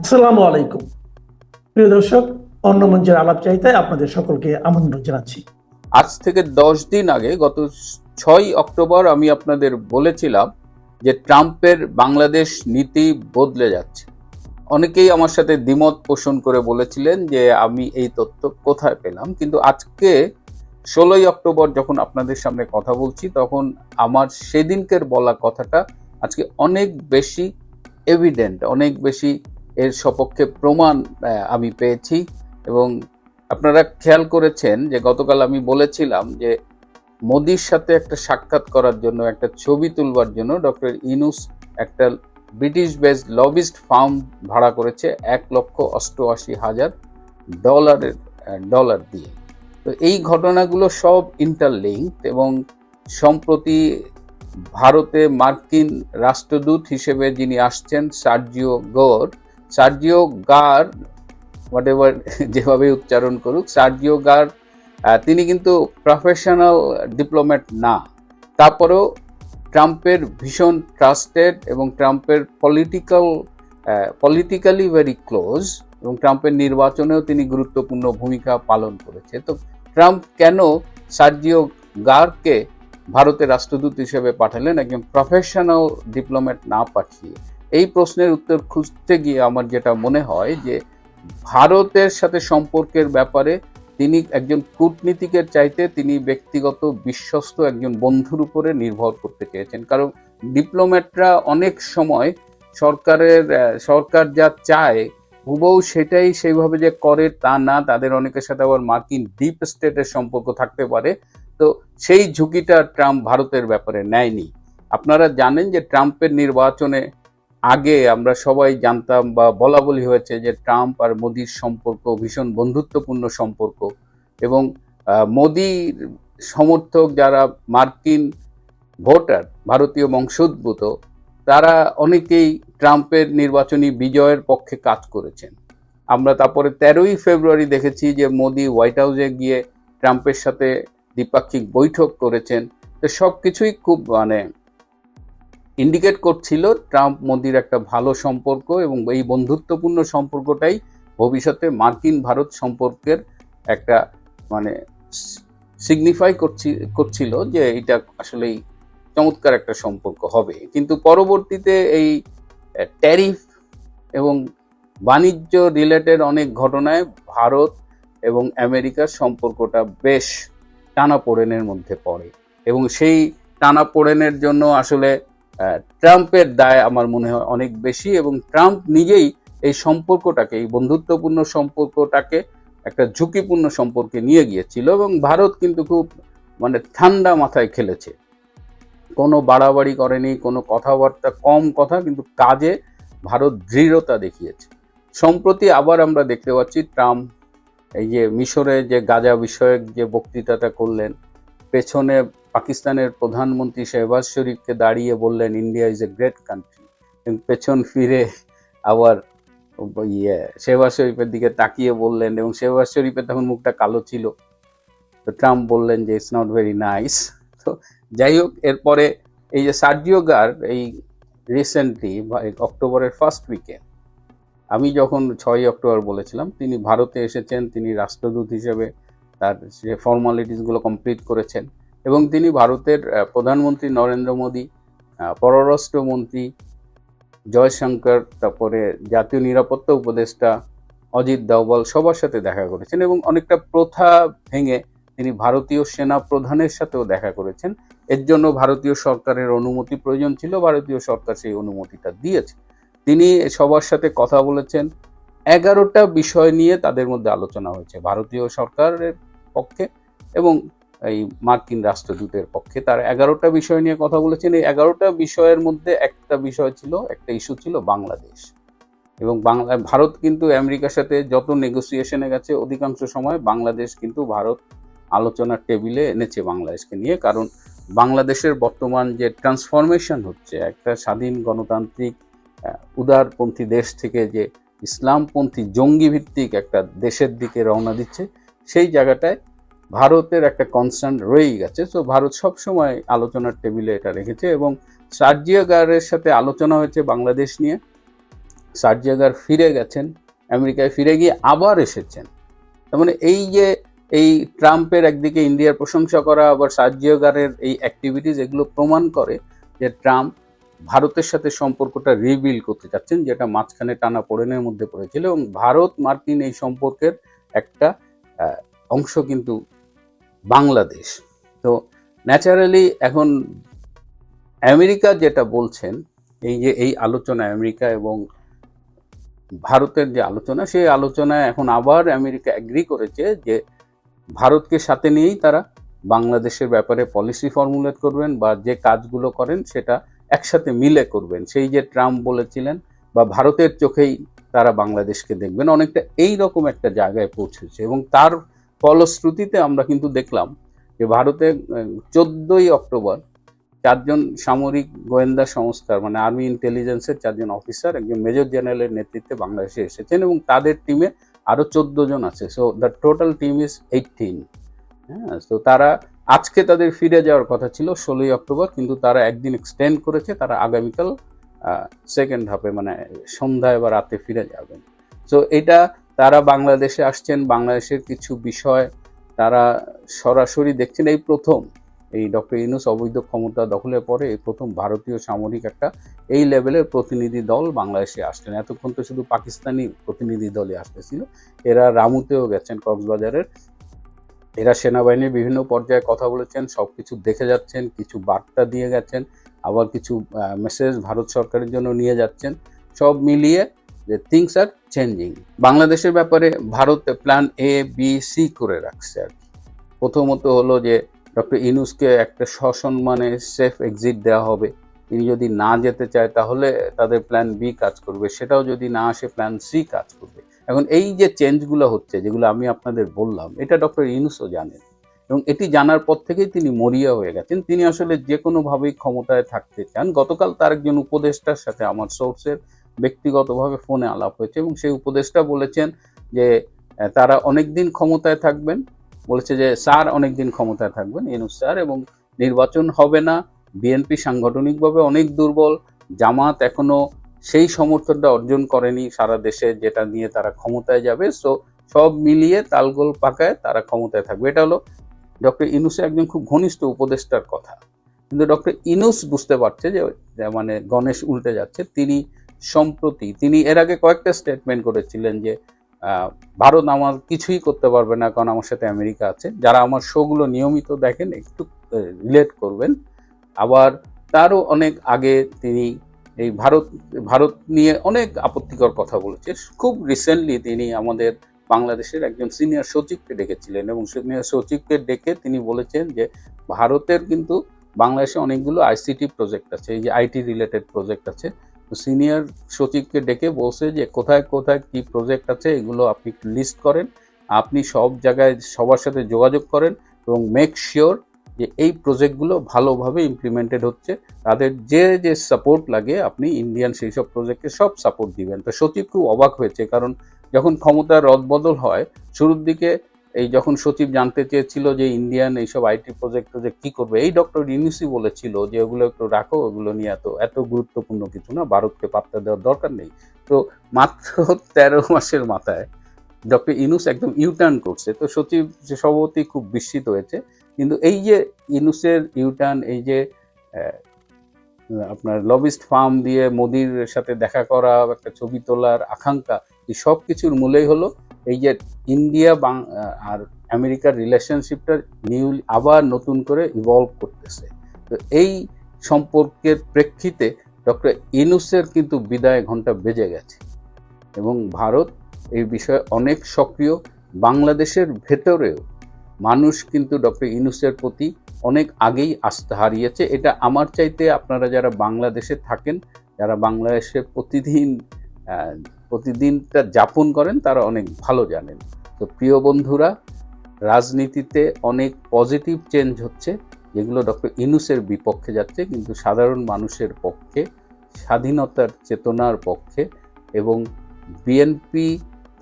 আসসালামু আলাইকুম। প্রিয় দর্শক, অন্য মঞ্চের আলাপ চাইতায় আপনাদের সকলকে আমন্ত্রণ জানাচ্ছি। আজ থেকে দশ দিন আগে, গত ছয় অক্টোবর আমি আপনাদের বলেছিলাম যে ট্রাম্পের বাংলাদেশ নীতি বদলে যাচ্ছে। অনেকেই আমার সাথে দ্বিমত পোষণ করে বলেছিলেন যে আমি এই তথ্য কোথায় পেলাম, কিন্তু আজকে ষোলোই অক্টোবর যখন আপনাদের সামনে কথা বলছি, তখন আমার সেদিনকের বলা কথাটা আজকে অনেক বেশি এভিডেন্ট অনেক বেশি এর সপক্ষে প্রমাণ আমি পেয়েছি এবং আপনারা খেয়াল করেছেন যে গতকাল আমি বলেছিলাম যে মোদির সাথে একটা সাক্ষাৎ করার জন্য, একটা ছবি তুলবার জন্য ডক্টর ইনুস একটা ব্রিটিশ বেসড লবিস্ট ফার্ম ভাড়া করেছে এক লক্ষ অষ্টআশি হাজার ডলারের ডলার দিয়ে। তো এই ঘটনাগুলো সব ইন্টারলিঙ্কড এবং সম্প্রতি ভারতে মার্কিন রাষ্ট্রদূত হিসেবে যিনি আসছেন, সার্জিও গোর সার্জিও গার হোয়াট এভার যেভাবে উচ্চারণ করুক সার্জিও গার তিনি কিন্তু প্রফেশনাল ডিপ্লোম্যাট না। তারপরেও ট্রাম্পের ভীষণ ট্রাস্টেড এবং ট্রাম্পের পলিটিক্যাল পলিটিক্যালি ভেরি ক্লোজ এবং ট্রাম্পের নির্বাচনেও তিনি গুরুত্বপূর্ণ ভূমিকা পালন করেছে। তো ট্রাম্প কেন সার্জিও গারকে ভারতের রাষ্ট্রদূত হিসেবে পাঠালেন, একজন প্রফেশনাল ডিপ্লোম্যাট না পাঠিয়ে? এই প্রশ্নের উত্তর খুঁজতে গিয়ে আমার যেটা মনে হয় যে ভারতের সাথে সম্পর্কের ব্যাপারে তিনি একজন কূটনীতিকের চাইতে তিনি ব্যক্তিগত বিশ্বস্ত একজন বন্ধুর উপরে নির্ভর করতে চেয়েছেন। কারণ ডিপ্লোম্যাটরা অনেক সময় সরকারের সরকার যা চায়, হুবহু সেটাই সেইভাবে যে করে তা না, তাদের অনেকের সাথে আবার মার্কিন ডিপ স্টেটের সম্পর্ক থাকতে পারে। তো সেই ঝুঁকিটা ট্রাম্প ভারতের ব্যাপারে নেয়নি। আপনারা জানেন যে ট্রাম্পের নির্বাচনে আগে আমরা সবাই জানতাম বা বলা বলি হয়েছে যে ট্রাম্প আর মোদির সম্পর্ক ভীষণ বন্ধুত্বপূর্ণ সম্পর্ক এবং মোদির সমর্থক যারা মার্কিন ভোটার, ভারতীয় বংশোদ্ভূত, তারা অনেকেই ট্রাম্পের নির্বাচনী বিজয়ের পক্ষে কাজ করেছেন। আমরা তারপরে তেরোই ফেব্রুয়ারি দেখেছি যে মোদি হোয়াইট হাউসে গিয়ে ট্রাম্পের সাথে দ্বিপাক্ষিক বৈঠক করেছেন। তো সব কিছুই খুব মানে ইন্ডিকেট করছিল ট্রাম্প মোদির একটা ভালো সম্পর্ক এবং এই বন্ধুত্বপূর্ণ সম্পর্কটাই ভবিষ্যতে মার্কিন ভারত সম্পর্কের একটা মানে সিগনিফাই করছি, করছিল যে এটা আসলেই চমৎকার একটা সম্পর্ক হবে। কিন্তু পরবর্তীতে এই ট্যারিফ এবং বাণিজ্য রিলেটেড অনেক ঘটনায় ভারত এবং আমেরিকার সম্পর্কটা বেশ টানাপোড়েনের মধ্যে পড়ে এবং সেই টানাপোড়েনের জন্য আসলে ট্রাম্পের দায় আমার মনে হয় অনেক বেশি এবং ট্রাম্প নিজেই এই সম্পর্কটাকে, এই বন্ধুত্বপূর্ণ সম্পর্কটাকে, একটা ঝুঁকিপূর্ণ সম্পর্কে নিয়ে গিয়েছিল এবং ভারত কিন্তু খুব মানে ঠান্ডা মাথায় খেলেছে। কোনো বাড়াবাড়ি করেনি, কোনো কথাবার্তা কম কথা, কিন্তু কাজে ভারত দৃঢ়তা দেখিয়েছে। সম্প্রতি আবার আমরা দেখতে পাচ্ছি ট্রাম্প এই যে মিশরে যে গাজা বিষয়ক যে বক্তৃতাটা করলেন পেছনে পাকিস্তানের প্রধানমন্ত্রী শেহবাজ শরীফকে দাঁড়িয়ে বললেন India is a great country এবং পেছন ফিরে আবার ইয়ে শেহবাজ শরীফের দিকে তাকিয়ে বললেন এবং শেহবাজ শরীফের তখন মুখটা কালো ছিল। তো ট্রাম্প বললেন যে ইটস নট ভেরি নাইস তো যাই হোক, এরপরে এই যে সার্জিও গার, এই রিসেন্টলি অক্টোবরের ফার্স্ট উইকে আমি যখন ছয় অক্টোবর বলেছিলাম, তিনি ভারতে এসেছেন, তিনি রাষ্ট্রদূত হিসেবে তার যে ফর্মালিটিসগুলো কমপ্লিট করেছেন এবং তিনি ভারতের প্রধানমন্ত্রী নরেন্দ্র মোদী পররাষ্ট্রমন্ত্রী জয়শঙ্কর, তারপরে জাতীয় নিরাপত্তা উপদেষ্টা অজিত দাওয়াল সবার সাথে দেখা করেছেন এবং অনেকটা প্রথা ভেঙে তিনি ভারতীয় সেনা প্রধানের সাথেও দেখা করেছেন। এর জন্য ভারতীয় সরকারের অনুমতি প্রয়োজন ছিল, ভারতীয় সরকার সেই অনুমতিটা দিয়েছে। তিনি সবার সাথে কথা বলেছেন। এগারোটা বিষয় নিয়ে তাদের মধ্যে আলোচনা হয়েছে। ভারতীয় সরকারের পক্ষে এবং এই মার্কিন রাষ্ট্রদূতের পক্ষে। তার এগারোটা বিষয় নিয়ে কথা বলেছেন। এই এগারোটা বিষয়ের মধ্যে একটা বিষয় ছিল, একটা ইস্যু ছিল বাংলাদেশ। এবং বাংলা, ভারত কিন্তু আমেরিকার সাথে যত নেগোসিয়েশনে গেছে, অধিকাংশ সময় বাংলাদেশ কিন্তু ভারত আলোচনার টেবিলে এনেছে বাংলাদেশকে নিয়ে। কারণ বাংলাদেশের বর্তমান যে ট্রান্সফরমেশন হচ্ছে, একটা স্বাধীন গণতান্ত্রিক উদারপন্থী দেশ থেকে যে ইসলামপন্থী জঙ্গি ভিত্তিক একটা দেশের দিকে রওনা দিচ্ছে সেই জায়গাটায় ভারতের একটা কনসার্ন রয়েই গেছে। তো ভারত সবসময় আলোচনার টেবিলে এটা রেখেছে এবং সার্জিয়া গারের সাথে আলোচনা হয়েছে বাংলাদেশ নিয়ে। সার্জাগার ফিরে গেছেন, আমেরিকায় ফিরে গিয়ে আবার এসেছেন। তার মানে এই যে এই ট্রাম্পের একদিকে ইন্ডিয়ার প্রশংসা করা, আবার সার্জিওগারের এই অ্যাক্টিভিটিস এগুলো প্রমাণ করে যে ট্রাম্প ভারতের সাথে সম্পর্কটা রিবিল করতে চাচ্ছেন যেটা মাঝখানে টানা পোড়েনের মধ্যে পড়েছিল। এবং ভারত মার্কিন এই সম্পর্কের একটা অংশ কিন্তু বাংলাদেশ। তো ন্যাচারালি এখন আমেরিকা যেটা বলছেন, এই যে এই আলোচনা আমেরিকা এবং ভারতের যে আলোচনা, সেই আলোচনায় এখন আবার আমেরিকা অ্যাগ্রি করেছে যে ভারতকে সাথে নিয়েই তারা বাংলাদেশের ব্যাপারে পলিসি ফর্মুলেট করবেন বা যে কাজগুলো করেন সেটা একসাথে মিলে করবেন। সেই যে ট্রাম্প বলেছিলেন বা ভারতের চোখেই তারা বাংলাদেশকে দেখবেন অনেকটা এই রকম একটা জায়গায় পৌঁছেছে। এবং তার ফলশ্রুতিতে আমরা কিন্তু দেখলাম যে ভারতে চোদ্দই অক্টোবর চারজন সামরিক গোয়েন্দা সংস্থার মানে আর্মি ইন্টেলিজেন্সের চারজন অফিসার, একজন মেজর জেনারেলের নেতৃত্বে বাংলাদেশে এসেছেন এবং তাদের টিমে আরও চোদ্দ জন আছে। So the total team is eighteen হ্যাঁ তো তারা আজকে তাদের ফিরে যাওয়ার কথা ছিল ষোলোই অক্টোবর, কিন্তু তারা একদিন এক্সটেন্ড করেছে, তারা আগামীকাল সেকেন্ড হাফে মানে সন্ধ্যায় বা রাতে ফিরে যাবেন। সো এটা তারা বাংলাদেশে আসছেন, বাংলাদেশের কিছু বিষয় তারা সরাসরি দেখছেন। এই প্রথম, এই ডক্টর ইউনুস অবৈধ ক্ষমতা দখলের পরে এই প্রথম ভারতীয় সামরিক একটা এই লেভেলের প্রতিনিধি দল বাংলাদেশে আসলেন এতক্ষণ তো শুধু পাকিস্তানি প্রতিনিধি দলই আসতেছিল, এরা রামুতেও গেছেন কক্সবাজারের। এরা সেনাবাহিনীর বিভিন্ন পর্যায়ে কথা বলেছেন সব কিছু দেখে যাচ্ছেন, কিছু বার্তা দিয়ে গেছেন। আবার কিছু মেসেজ ভারত সরকারের জন্য নিয়ে যাচ্ছেন। সব মিলিয়ে যে থিংস আর চেঞ্জিং বাংলাদেশের ব্যাপারে Bharat plan A B C করে রাখছে আর প্রথমত হলো যে ডক্টর ইনুসকে একটা সসম্মানে সেফ এক্সিট দেওয়া হবে। তিনি যদি না যেতে চায় তাহলে তাদের প্ল্যান বি কাজ করবে। সেটাও যদি না আসে প্ল্যান সি কাজ করবে। এখন এই যে চেঞ্জগুলো হচ্ছে, যেগুলো আমি আপনাদের বললাম, এটা ডক্টর ইনুসও জানেন। এবং এটি জানার পর থেকেই তিনি মরিয়া হয়ে গেছেন। তিনি আসলে যে কোনোভাবেই ক্ষমতায় থাকতে চান। গতকাল তার একজন উপদেষ্টার সাথে আমার সোর্সের ব্যক্তিগতভাবে ফোনে আলাপ হয়েছে এবং সেই উপদেষ্টা বলেছেন যে তারা অনেক দিন ক্ষমতায় থাকবেন। বলেছে যে, স্যার অনেক দিন ক্ষমতায় থাকবেন। এনু স্যার, এবং নির্বাচন হবে না। বিএনপি সাংগঠনিকভাবে অনেক দুর্বল। জামাত এখনও সেই সমর্থনটা অর্জন করেনি সারা দেশে যেটা নিয়ে তারা ক্ষমতায় যাবে। সো, সব মিলিয়ে তালগোল পাকায় তারা ক্ষমতায় থাকবে। এটা হলো ডক্টর ইনুসের একজন খুব ঘনিষ্ঠ উপদেষ্টার কথা। কিন্তু ডক্টর ইনুস বুঝতে পারছে যে মানে গণেশ উল্টে যাচ্ছে। তিনি সম্প্রতি, তিনি এর আগে কয়েকটা স্টেটমেন্ট করেছিলেন যে ভারত আমার কিছুই করতে পারবে না কারণ আমার সাথে আমেরিকা আছে। যারা আমার শোগুলো নিয়মিত দেখেন, একটু রিলেট করবেন। আবার তারও অনেক আগে তিনি এই ভারত ভারত নিয়ে অনেক আপত্তিকর কথা বলেছে খুব রিসেন্টলি তিনি আমাদের বাংলাদেশের একজন সিনিয়র সচিবকে ডেকেছিলেন এবং সিনিয়র সচিবকে ডেকে তিনি বলেছেন যে ভারতের কিন্তু বাংলাদেশে অনেকগুলো আইসিটি প্রজেক্ট আছে, এই যে আইটি রিলেটেড প্রজেক্ট আছে। সিনিয়র সচিবকে ডেকে বলছে যে কোথায় কোথায় কি প্রজেক্ট আছে, এগুলো আপনি লিস্ট করেন। আপনি সব জায়গায় সবার সাথে যোগাযোগ করেন এবং মেক শিওর যে এই প্রজেক্টগুলো ভালোভাবে ইমপ্লিমেন্টেড হচ্ছে। তাদের যে যে সাপোর্ট লাগে, আপনি ইন্ডিয়ান সেই সব প্রজেক্টে সব সাপোর্ট দিবেন। তো সচিব খুব অবাক হয়েছে, কারণ যখন ক্ষমতার রদবদল হয়, শুরুর দিকে এই যখন সচিব জানতে চেয়েছিল যে ইন্ডিয়ান এইসব আইটি প্রজেক্ট প্রজেক্ট কী করবে, এই ডক্টর ইউনিসি বলেছিল যে ওগুলো একটু রাখো, ওগুলো নিয়ে এত এত গুরুত্বপূর্ণ কিছু না, ভারতকে পাত্তা দেওয়ার দরকার নেই। তো মাত্র তেরো মাসের মাথায় ডক্টর ইনুস একদম ইউটার্ন করছে। তো সচিব সভাপতি খুব বিস্মিত হয়েছে। কিন্তু এই যে ইনুসের ইউটার্ন এই যে আপনার লবিস্ট ফার্ম দিয়ে মোদির সাথে দেখা করা, একটা ছবি তোলার আকাঙ্ক্ষা, এই সব কিছুর মূলেই হলো এই যে ইন্ডিয়া বাং আর আমেরিকার রিলেশনশিপটা নিউ আবার নতুন করে ইভলভ করতেছে। তো এই সম্পর্কের প্রেক্ষিতে ডক্টর ইনুসের কিন্তু বিদায় ঘণ্টা বেজে গেছে এবং ভারত এই বিষয়ে অনেক সক্রিয়। বাংলাদেশের ভেতরেও মানুষ কিন্তু ডক্টর ইনুসের প্রতি অনেক আগেই আস্থা হারিয়েছে। এটা আমার চাইতে আপনারা যারা বাংলাদেশে থাকেন, যারা বাংলাদেশে প্রতিদিন প্রতিদিনটা যাপন করেন, তারা অনেক ভালো জানেন। তো প্রিয় বন্ধুরা, রাজনীতিতে অনেক পজিটিভ চেঞ্জ হচ্ছে, যেগুলো ডক্টর ইনুসের বিপক্ষে যাচ্ছে, কিন্তু সাধারণ মানুষের পক্ষে, স্বাধীনতার চেতনার পক্ষে এবং বিএনপি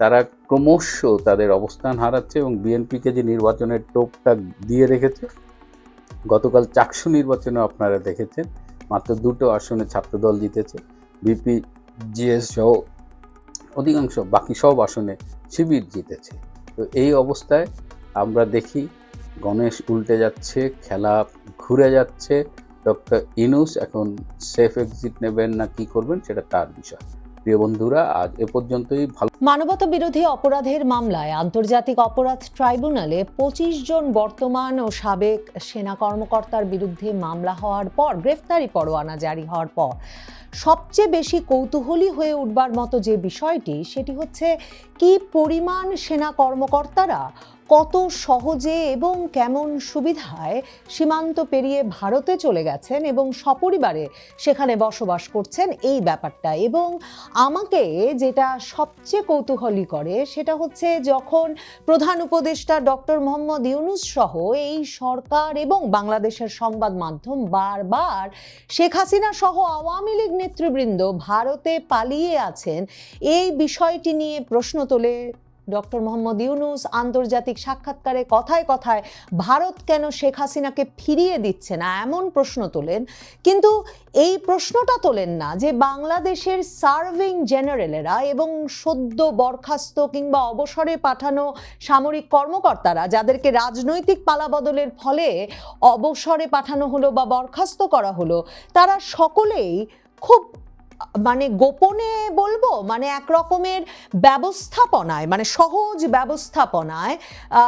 তারা ক্রমশ তাদের অবস্থান হারাচ্ছে এবং বিএনপিকে যে নির্বাচনের টোপটা দিয়ে রেখেছে গতকাল চাকসু নির্বাচনে আপনারা দেখেছেন, মাত্র দুটো আসনে ছাত্রদল জিতেছে। বিপি, জিএস সহ অধিকাংশ, বাকি সব আসনে শিবির জিতেছে। তো এই অবস্থায় আমরা দেখি গণেশ উল্টে যাচ্ছে, খেলা ঘুরে যাচ্ছে। ডক্টর ইনুস এখন সেফ এক্সিট নেবেন না কি করবেন সেটা তার বিষয়। প্রিয় বন্ধুরা, আজ এ পর্যন্তই। ভালো মানবতা বিরোধী অপরাধের মামলায় আন্তর্জাতিক অপরাধ ট্রাইব্যুনালে পঁচিশ জন বর্তমান ও সাবেক সেনা কর্মকর্তার বিরুদ্ধে মামলা হওয়ার পর, গ্রেফতারি পরোয়ানা জারি হওয়ার পর, সবচেয়ে বেশি কৌতূহলী হয়ে উঠবার মতো যে বিষয়টি, সেটি হচ্ছে কি পরিমাণ সেনা কর্মকর্তারা কত সহজে এবং কেমন সুবিধায় সীমান্ত পেরিয়ে ভারতে চলে গেছেন এবং সপরিবারে সেখানে বসবাস করছেন এই ব্যাপারটা। এবং আমাকে যেটা সবচেয়ে কৌতূহলী করে সেটা হচ্ছে যখন প্রধান উপদেষ্টা ডক্টর মোহাম্মদ ইউনুস সহ এই সরকার এবং বাংলাদেশের সংবাদ মাধ্যম বারবার শেখ হাসিনা সহ আওয়ামী লীগ নেতৃবৃন্দ ভারতে পালিয়ে আছেন, এই বিষয়টি নিয়ে প্রশ্ন তোলে ডক্টর মোহাম্মদ ইউনুস আন্তর্জাতিক সাক্ষাৎকারে কথায় কথায় ভারত কেন শেখ হাসিনাকে ফিরিয়ে দিচ্ছে না, এমন প্রশ্ন তোলেন। কিন্তু এই প্রশ্নটা তোলেন না যে বাংলাদেশের সার্ভিং জেনারেলেরা এবং সদ্য বরখাস্ত কিংবা অবসরে পাঠানো সামরিক কর্মকর্তারা যাদেরকে রাজনৈতিক পালাবদলের ফলে অবসরে পাঠানো হলো বা বরখাস্ত করা হলো, তারা সকলেই খুব মানে গোপনে বলব মানে এক রকমের ব্যবস্থাপনায় মানে সহজ ব্যবস্থাপনায়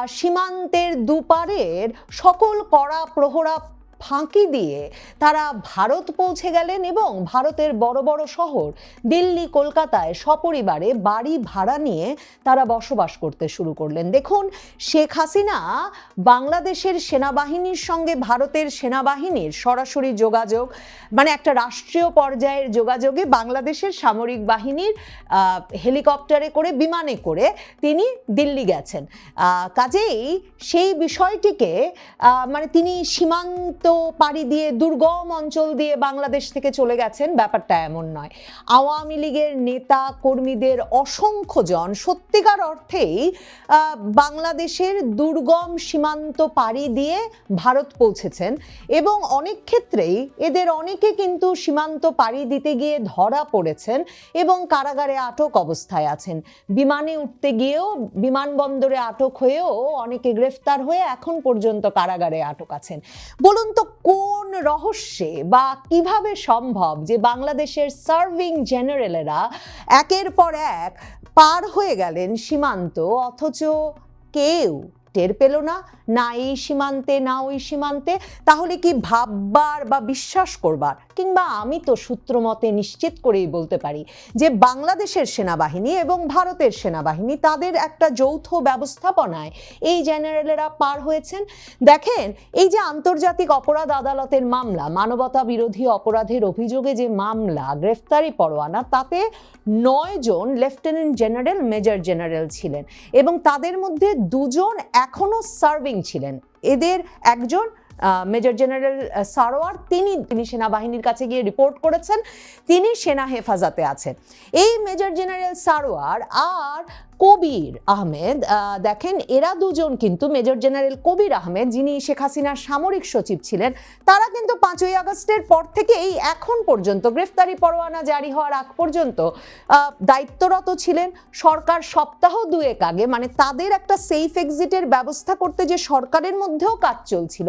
সীমান্তের দুপারের সকল কড়া প্রহরা ফাঁকি দিয়ে তারা ভারত পৌঁছে গেলেন এবং ভারতের বড় বড় শহর দিল্লি, কলকাতায় সপরিবারে বাড়ি ভাড়া নিয়ে তারা বসবাস করতে শুরু করলেন। দেখুন, শেখ হাসিনা বাংলাদেশের সেনাবাহিনীর সঙ্গে ভারতের সেনাবাহিনীর সরাসরি যোগাযোগ মানে একটা রাষ্ট্রীয় পর্যায়ের যোগাযোগে বাংলাদেশের সামরিক বাহিনীর হেলিকপ্টারে করে, বিমানে করে তিনি দিল্লি গেছেন। কাজেই সেই বিষয়টিকে মানে তিনি সীমান্ত পাড়ি দিয়ে, দুর্গম অঞ্চল দিয়ে বাংলাদেশ থেকে চলে গেছেন, ব্যাপারটা এমন নয়। আওয়ামী লীগের নেতা কর্মীদের অসংখ্য জন সত্যিকার অর্থেই বাংলাদেশের দুর্গম সীমান্ত পাড়ি দিয়ে ভারত পৌঁছেছেন এবং অনেক ক্ষেত্রেই এদের অনেকে কিন্তু সীমান্ত পাড়ি দিতে গিয়ে ধরা পড়েছেন এবং কারাগারে আটক অবস্থায় আছেন। বিমানে উঠতে গিয়েও, বিমানবন্দরে আটক হয়েও অনেকে গ্রেফতার হয়ে এখন পর্যন্ত কারাগারে আটক আছেন। বলুন তো কোন রহস্যে বা কীভাবে সম্ভব যে বাংলাদেশের সার্ভিং জেনারেলেরা একের পর এক পার হয়ে গেলেন সীমান্ত? অথচ কেউ টের পেল না না এই সীমান্তে, না ওই সীমান্তে, তাহলে কি ভাববার বা বিশ্বাস করবার? কিংবা আমি তো সূত্র মতে নিশ্চিত করেই বলতে পারি যে বাংলাদেশের সেনাবাহিনী এবং ভারতের সেনাবাহিনী তাদের একটা যৌথ ব্যবস্থাপনায় এই জেনারেলেরা পার হয়েছেন। দেখেন, এই যে আন্তর্জাতিক অপরাধ আদালতের মামলা, মানবতা বিরোধী অপরাধের অভিযোগে যে মামলা, গ্রেফতারি পরোয়ানা, তাতে নয় জন লেফটেন্যান্ট জেনারেল, মেজর জেনারেল ছিলেন এবং তাদের মধ্যে দুজন এখনও সার্ভিং ছিলেন। এদের একজন মেজর জেনারেল সারোয়ার, তিনি তিনি সেনাবাহিনীর কাছে গিয়ে রিপোর্ট করেছেন, তিনি সেনা হেফাজতে আছেন। এই মেজর জেনারেল সারোয়ার আর কবির আহমেদ দেখেন এরা দুজন কিন্তু মেজর জেনারেল কবির আহমেদ যিনি শেখ হাসিনার সামরিক সচিব ছিলেন, তারা কিন্তু পাঁচই আগস্টের পর থেকেই এখন পর্যন্ত গ্রেফতারি পরোয়ানা জারি হওয়ার আগ পর্যন্ত দায়িত্বরত ছিলেন। সরকার সপ্তাহ দুয়েক আগে মানে তাদের একটা সেফ এক্সিটের ব্যবস্থা করতে যে সরকারের মধ্যেও কাজ চলছিল,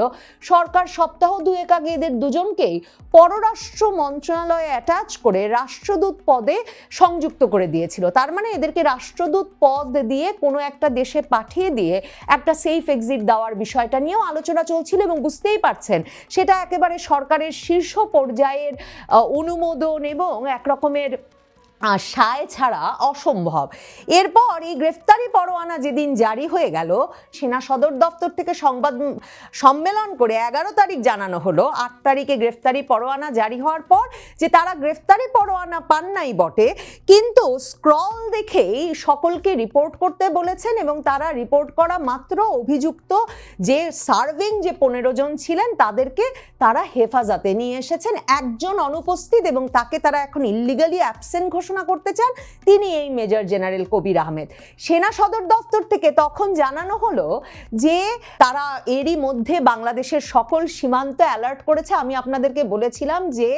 সরকার সপ্তাহ দুয়েক আগে এদের দুজনকেই পররাষ্ট্র মন্ত্রণালয়ে অ্যাটাচ করে রাষ্ট্রদূত পদে সংযুক্ত করে দিয়েছিল। তার মানে এদেরকে রাষ্ট্রদূত পদ দিয়ে কোনো একটা দেশে পাঠিয়ে দিয়ে একটা সেফ এক্সিট দেওয়ার বিষয়টা নিয়েও আলোচনা চলছিল এবং বুঝতেই পারছেন, সেটা একেবারে সরকারের শীর্ষ পর্যায়ের অনুমোদন এবং একরকমের সায় ছাড়া অসম্ভব। এরপর এই গ্রেফতারি পরোয়ানা যেদিন জারি হয়ে গেল, সেনা সদর দপ্তর থেকে সংবাদ সম্মেলন করে এগারো তারিখ জানানো হলো। আট তারিখে গ্রেফতারি পরোয়ানা জারি হওয়ার পর যে তারা গ্রেফতারি পরোয়ানা পান নাই বটে, কিন্তু স্ক্রল দেখেই সকলকে রিপোর্ট করতে বলেছেন এবং তারা রিপোর্ট করা মাত্র অভিযুক্ত যে সার্ভিং যে পনেরো জন ছিলেন, তাদেরকে তারা হেফাজতে নিয়ে এসেছেন। একজন অনুপস্থিত এবং তাকে তারা এখন ইল্লিগালি অ্যাবসেন্ট ঘোষণা করতে চান তিনি এই মেজর জেনারেল কবির আহমেদ। সেনা সদর দপ্তর থেকে তখন জানানো হলো যে তারা এরই মধ্যে বাংলাদেশের সকল সীমান্ত অ্যালার্ট করেছে। আমি আপনাদেরকে বলেছিলাম যে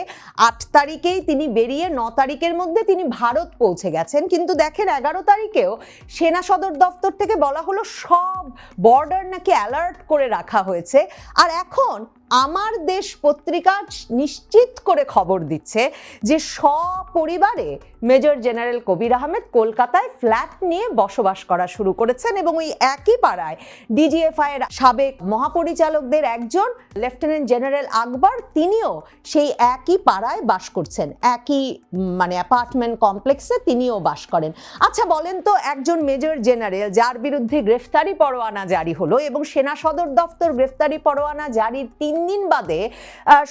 আট তারিখেই তিনি বেরিয়ে ন তারিখের মধ্যে তিনি ভারত পৌঁছে গেছেন। কিন্তু দেখেন দেখেন এগারো তারিখেও সেনা সদর দপ্তর থেকে বলা হলো সব বর্ডার নাকি অ্যালার্ট করে রাখা হয়েছে। আর এখন আমার দেশ পত্রিকা নিশ্চিত করে খবর দিচ্ছে যে সপরিবারে মেজর জেনারেল কবির আহমেদ কলকাতায় ফ্ল্যাট নিয়ে বসবাস করা শুরু করেছেন এবং ওই একই পাড়ায় ডিজিএফআই এর সাবেক মহাপরিচালকদের একজন, লেফটেন্যান্ট জেনারেল আকবর, তিনিও সেই একই পাড়ায় বাস করছেন। একই মানে অ্যাপার্টমেন্ট কমপ্লেক্সে তিনিও বাস করেন। আচ্ছা বলেন তো একজন মেজর জেনারেল যার বিরুদ্ধে গ্রেফতারি পরোয়ানা জারি হলো এবং সেনা সদর দফতর গ্রেফতারি পরোয়ানা জারির তিন দিন বাদে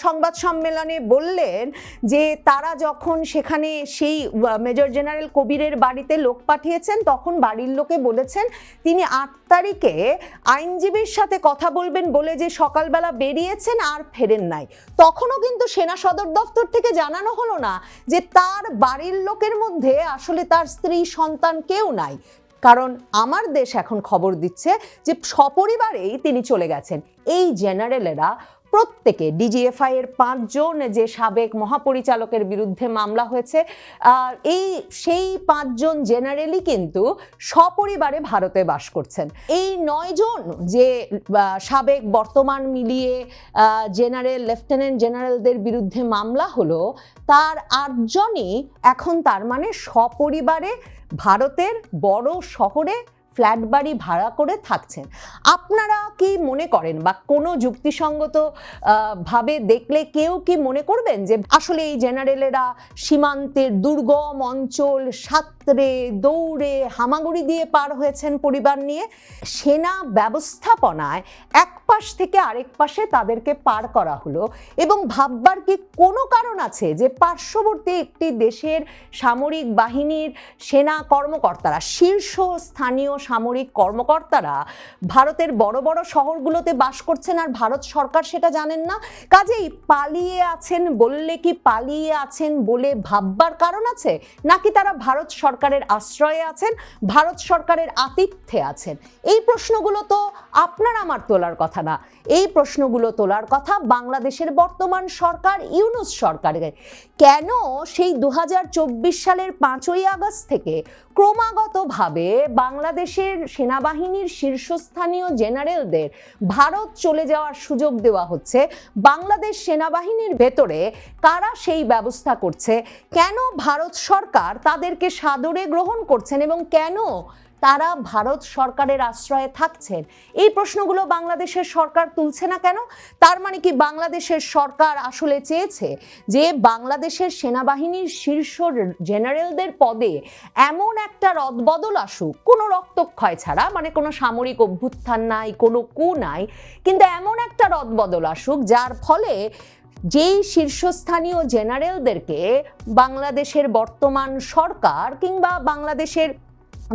সংবাদ সম্মেলনে বললেন যে তারা যখন সেখানে সেই মেজর জেনারেল কবিরের বাড়িতে লোক পাঠিয়েছেন, তখন বাড়ির লোকে বলেছেন, তিনি আট তারিখে আইনজীবীর সাথে কথা বলবেন বলে যে সকালবেলা বেরিয়েছেন আর ফেরেন নাই। তখনও কিন্তু সেনা সদর দপ্তর থেকে জানানো হলো না যে তার বাড়ির লোকের মধ্যে আসলে তার স্ত্রী, সন্তান কেউ নাই। কারণ আমার দেশ এখন খবর দিচ্ছে যে সপরিবারেই তিনি চলে গেছেন। এই জেনারেলেরা প্রত্যেকে ডিজিএফআই এর পাঁচজন যে সাবেক মহাপরিচালকের বিরুদ্ধে মামলা হয়েছে এই সেই পাঁচজন জেনারেলই কিন্তু সপরিবারে ভারতে বাস করছেন। এই নয়জন যে সাবেক বর্তমান মিলিয়ে জেনারেল লেফটেন্যান্ট জেনারেলদের বিরুদ্ধে মামলা হলো, তার আটজনই এখন তার মানে সপরিবারে ভারতের বড় শহরে ফ্ল্যাট বাড়ি ভাড়া করে থাকছেন। আপনারা কি মনে করেন বা কোনো যুক্তিসঙ্গত ভাবে দেখলে কেউ কি মনে করবেন যে আসলে এই জেনারেলেরা সীমান্তের দুর্গম অঞ্চল সাঁতরে দৌড়ে, হামাগুড়ি দিয়ে পার হয়েছেন পরিবার নিয়ে। সেনা ব্যবস্থাপনায় এক পাশ থেকে আরেক পাশে তাদেরকে পার করা হলো এবং ভাববার কি কোনো কারণ আছে যে পার্শ্ববর্তী একটি দেশের সামরিক বাহিনীর সেনা কর্মকর্তারা, শীর্ষ স্থানীয় সামরিক কর্মকর্তারা ভারতের বড় বড় শহরগুলোতে বাস করছেন আর ভারত সরকার সেটা জানেন না? কাজেই পালিয়ে আছেন বললে কি পালিয়ে আছেন বলে ভাববার কারণ আছে? নাকি তারা ভারত সরকারের আশ্রয়ে আছেন ভারত সরকারের আতিথ্যে আছেন। এই প্রশ্নগুলো তো আপনার আমার তোলার কথা না। এই প্রশ্নগুলো তোলার কথা বাংলাদেশের বর্তমান সরকার, ইউনুস সরকারের। কেন সেই দু হাজার চব্বিশ সালের পাঁচই আগস্ট থেকে ক্রমাগতভাবে বাংলাদেশের সেনাবাহিনীর শীর্ষস্থানীয় জেনারেলদের ভারত চলে যাওয়ার সুযোগ দেওয়া হচ্ছে? বাংলাদেশ সেনাবাহিনীর ভেতরে কারা সেই ব্যবস্থা করছে? কেন ভারত সরকার তাদেরকে সাদরে গ্রহণ করছেন এবং কেন তারা ভারত সরকারের আশ্রয়ে থাকছেন। এই প্রশ্নগুলো বাংলাদেশের সরকার তুলছে না কেন? তার মানে কি বাংলাদেশের সরকার আসলে চেয়েছে যে বাংলাদেশের সেনাবাহিনীর শীর্ষ জেনারেলদের পদে এমন একটা রদবদল আসুক, কোনো রক্তক্ষয় ছাড়া মানে কোনো সামরিক অভ্যুত্থান নাই, কোনো কু নাই, কিন্তু এমন একটা রদবদল আসুক যার ফলে যেই শীর্ষস্থানীয় জেনারেলদেরকে বাংলাদেশের বর্তমান সরকার কিংবা বাংলাদেশের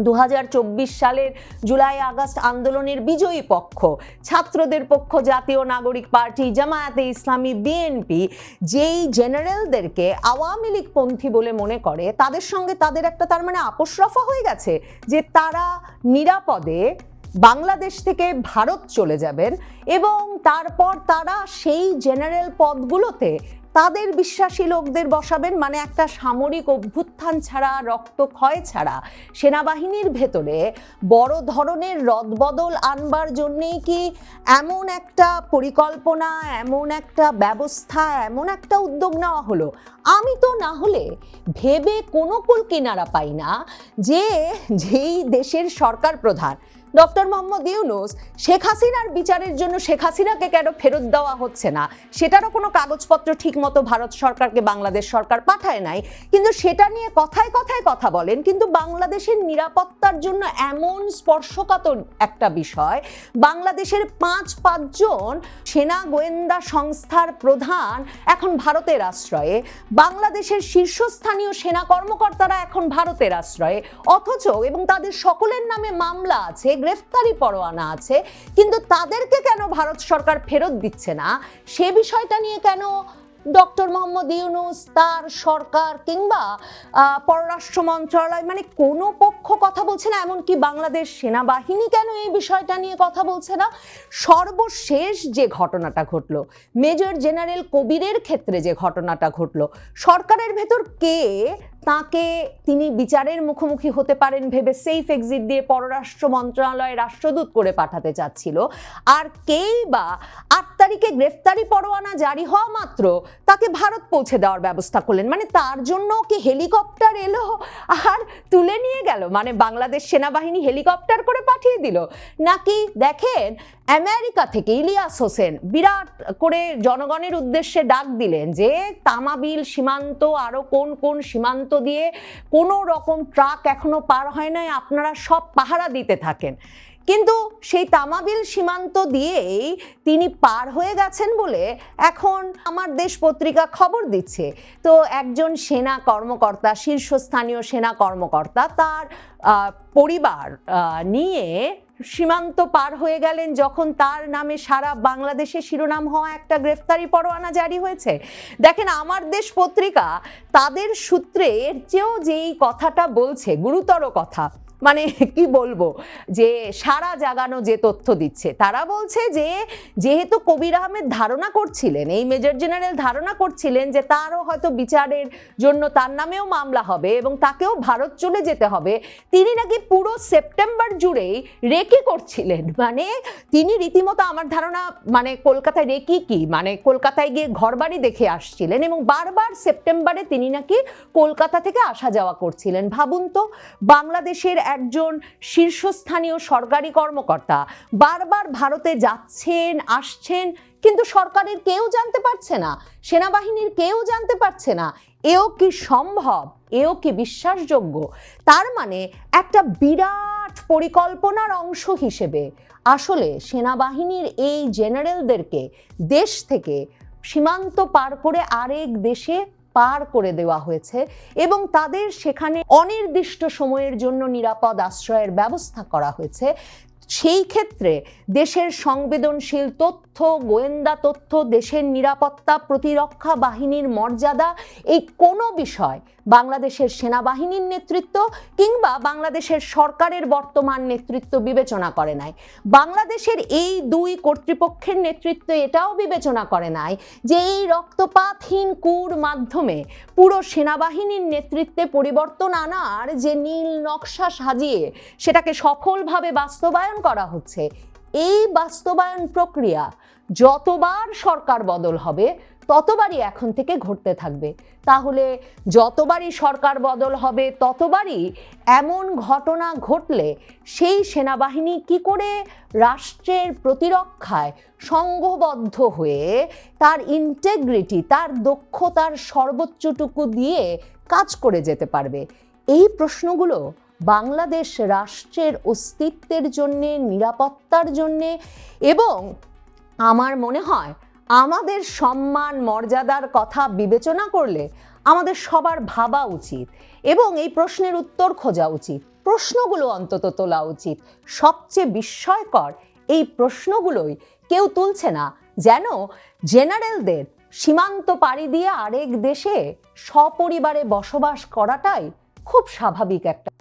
দু হাজার চব্বিশ সালের জুলাই আগস্ট আন্দোলনের বিজয়ী পক্ষ। ছাত্রদের পক্ষ, জাতীয় নাগরিক পার্টি, জামায়াতে ইসলামী, বিএনপি, যেই জেনারেলদেরকে আওয়ামী লীগ পন্থী বলে মনে করে, তাদের সঙ্গে তাদের একটা তার মানে আপোষ রফা হয়ে গেছে যে তারা নিরাপদে বাংলাদেশ থেকে ভারত চলে যাবেন এবং তারপর তারা সেই জেনারেল পদগুলোতে তাদের বিশ্বাসী লোকদের বসাবেন মানে একটা সামরিক অভ্যুত্থান ছাড়া রক্তক্ষয় ছাড়া। সেনাবাহিনীর ভেতরে বড় ধরনের রদবদল আনবার জন্যেই কি এমন একটা পরিকল্পনা, এমন একটা ব্যবস্থা, এমন একটা উদ্যোগ নেওয়া হলো? আমি তো না হলে ভেবে কোনো কুল কিনারা পাই না যে যেই দেশের সরকার প্রধান ডক্টর মোহাম্মদ ইউনুস, শেখ হাসিনার বিচারের জন্য শেখ হাসিনাকে কেন ফেরত দেওয়া হচ্ছে না? সেটারও কোনো কাগজপত্র ঠিকমতো ভারত সরকারকে বাংলাদেশ সরকার পাঠায় নাই। কিন্তু সেটা নিয়ে কথায় কথায় কথা বলেন, কিন্তু বাংলাদেশের নিরাপত্তার জন্য এমন স্পর্শকাতর একটা বিষয়, বাংলাদেশের পাঁচ পাঁচজন সেনা গোয়েন্দা সংস্থার প্রধান এখন ভারতের আশ্রয়ে, বাংলাদেশের শীর্ষস্থানীয় সেনা কর্মকর্তারা এখন ভারতের আশ্রয়ে, অথচ এবং তাদের সকলের নামে মামলা আছে গ্রেফতারি পরোয়ানা আছে, কিন্তু তাদেরকে কেন ভারত সরকার ফেরত দিচ্ছে না? সে বিষয়টা নিয়ে কেন ডক্টর মোহাম্মদ ইউনুস, তার সরকার কিংবা পররাষ্ট্র মন্ত্রণালয় মানে কোনো পক্ষ কথা বলছে না, এমনকি বাংলাদেশ সেনাবাহিনী কেন এই বিষয়টা নিয়ে কথা বলছে না? সর্বশেষ যে ঘটনাটা ঘটলো, মেজর জেনারেল কবিরের ক্ষেত্রে যে ঘটনাটা ঘটলো, সরকারের ভেতর কে তাকে তিনি বিচারের মুখোমুখি হতে পারেন ভেবে সেফ এক্সিট দিয়ে পররাষ্ট্র মন্ত্রণালয়ে রাষ্ট্রদূত করে পাঠাতে চাচ্ছিল। আর কেই বা আট তারিখে গ্রেফতারি পরোয়ানা জারি হওয়া মাত্র তাকে ভারত পৌঁছে দেওয়ার ব্যবস্থা করলেন। মানে তার জন্য কি হেলিকপ্টার এলো আর তুলে নিয়ে গেল? মানে বাংলাদেশ সেনাবাহিনী হেলিকপ্টার করে পাঠিয়ে দিল? নাকি দেখেন আমেরিকা থেকে ইলিয়াস হোসেন বিরাট করে জনগণের উদ্দেশ্যে ডাক দিলেন যে, তামাবিল সীমান্ত আরও কোন কোন সীমান্ত দিয়ে কোনো রকম ট্রাক এখনও পার হয় নাই, আপনারা সব পাহারা দিতে থাকেন। কিন্তু সেই তামাবিল সীমান্ত দিয়েই তিনি পার হয়ে গেছেন বলে এখন আমার দেশ পত্রিকা খবর দিচ্ছে। তো একজন সেনা কর্মকর্তা, শীর্ষস্থানীয় সেনা কর্মকর্তা তার পরিবার নিয়ে সীমান্ত পার হয়ে গেলেন যখন তার নামে সারা বাংলাদেশে শিরোনাম হওয়া একটা গ্রেফতারি পরোয়ানা জারি হয়েছে। দেখেন, আমার দেশ পত্রিকা তাদের সূত্রে এর চেয়েও যেই কথাটা বলছে, গুরুতর কথা। মানে কি বলব? যে সারা জাগানো যে তথ্য দিচ্ছে, তারা বলছে যে যেহেতু কবির আহমেদ ধারণা করছিলেন, এই মেজর জেনারেল ধারণা করছিলেন যে তারও হয়তো বিচারের জন্য তার নামেও মামলা হবে এবং তাকেও ভারত চলে যেতে হবে, তিনি নাকি পুরো সেপ্টেম্বর জুড়েই রেকি করছিলেন। মানে তিনি রীতিমতো আমার ধারণা মানে কলকাতায় রেকি কি? মানে কলকাতায় গিয়ে ঘরবাড়ি দেখে আসছিলেন এবং বারবার সেপ্টেম্বরে তিনি নাকি কলকাতা থেকে আসা যাওয়া করছিলেন। ভাবুন তো, বাংলাদেশের একজন শীর্ষস্থানীয় সরকারি কর্মকর্তা। বারবার ভারতে যাচ্ছেন, আসছেন, কিন্তু সরকারের কেউ জানতে পারছে না, সেনাবাহিনীর কেউ জানতে পারছে না, এও কি সম্ভব, এও কি বিশ্বাসযোগ্য? তার মানে একটা বিরাট পরিকল্পনার অংশ হিসেবে আসলে সেনাবাহিনীর এই জেনারেলদেরকে দেশ থেকে সীমান্ত পার করে আরেক দেশে পার করে দেওয়া হয়েছে এবং তাদের সেখানে অনির্দিষ্ট সময়ের জন্য নিরাপদ আশ্রয়ের ব্যবস্থা করা হয়েছে। সেই ক্ষেত্রে দেশের সংবেদনশীল তথ্য, গোয়েন্দা তথ্য, দেশের নিরাপত্তা প্রতিরক্ষা বাহিনীর মর্যাদা, এই কোনো বিষয় বাংলাদেশের সেনাবাহিনীর নেতৃত্ব কিংবা বাংলাদেশের সরকারের বর্তমান নেতৃত্ব বিবেচনা করে নাই। বাংলাদেশের এই দুই কর্তৃপক্ষের নেতৃত্ব এটাও বিবেচনা করে নাই যে এই রক্তপাতহীন কুর মাধ্যমে পুরো সেনাবাহিনীর নেতৃত্বে পরিবর্তন আনার যে নীল নকশা সাজিয়ে সেটাকে সফলভাবে বাস্তবায়ন করা হচ্ছে, এই বাস্তবায়ন প্রক্রিয়া যতবার সরকার বদল হবে ততবারই এখন থেকে ঘটতে থাকবে। তাহলে যতবারই সরকার বদল হবে, ততবারই এমন ঘটনা ঘটলে সেই সেনাবাহিনী কি করে রাষ্ট্রের প্রতিরক্ষায় সংঘবদ্ধ হয়ে তার ইন্টেগ্রিটি তার দক্ষতার সর্বোচ্চটুকু দিয়ে কাজ করে যেতে পারবে? এই প্রশ্নগুলো বাংলাদেশ রাষ্ট্রের অস্তিত্বের জন্যে, নিরাপত্তার জন্যে এবং আমার মনে হয় আমাদের সম্মান, মর্যাদার কথা বিবেচনা করলে আমাদের সবার ভাবা উচিত এবং এই প্রশ্নের উত্তর খোঁজা উচিত। প্রশ্নগুলো অন্তত তোলা উচিত। সবচেয়ে বিস্ময়কর এই প্রশ্নগুলোই কেউ তুলছে না, যেন জেনারেলদের সীমান্ত পাড়ি দিয়ে আরেক দেশে সপরিবারে বসবাস করাটাই খুব স্বাভাবিক একটা